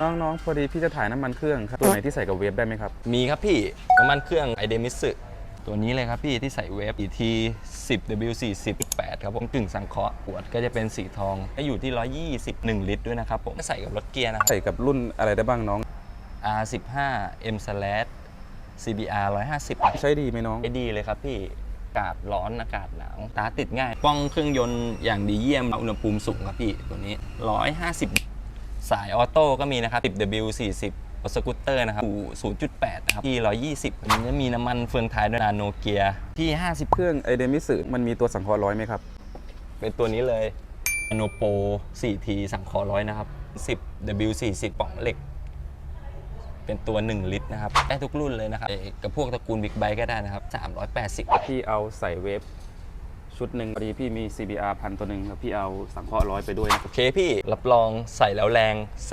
น้องๆ พอดีพี่จะถ่ายน้ำมันเครื่องครับ ตัวไหนที่ใส่กับเวฟได้ไหมครับ มีครับพี่น้ำมันเครื่องไอเดมิสึตัวนี้เลยครับพี่ที่ใส่เวฟ ET 10 W40 8ครับผมกึ่งสังเคราะห์ขวดก็จะเป็นสีทองก็อยู่ที่ 121 ลิตรด้วยนะครับผมก็ใส่กับรถเกียร์นะครับ ใส่กับรุ่นอะไรได้บ้างน้อง R15 M slash CBR 150ใช้ดีไหมน้องใช้ดีเลยครับพี่อากาศร้อนอากาศหนาวตาร์ทติดง่าย ป้องเครื่องยนต์อย่างดีเยี่ยมอุณหภูมิสูงครับพี่ตัวนี้ 150 สายออโต้ก็มีนะครับ 10W40 รถสกูตเตอร์นะครับอยู่0.8 นะครับ ที่ 120อันนี้จะมีน้ำมันเฟืองท้ายด้วยนาโนเกียร์ที่ 50 เครื่องไอเดมิสึมันมีตัวสังเคราะห์ร้อยไหมครับ เป็นตัวนี้เลยนาโนโป 4T สังเคราะห์ร้อยนะครับ 10W40 ป่องเหล็ก เป็นตัว 1 ลิตรนะครับ ได้ทุกรุ่นเลยนะครับเอ่อกับพวกตระกูลบิ๊กไบค์ก็ได้นะครับ 380พี่เอาใส่เวฟ ชุดหนึ่งพอดีพี่มี CBR พันตัวหนึ่งครับพี่เอาสังเคราะห์ร้อยไปด้วยนะ โอเคพี่รับรองใส่แล้วแรง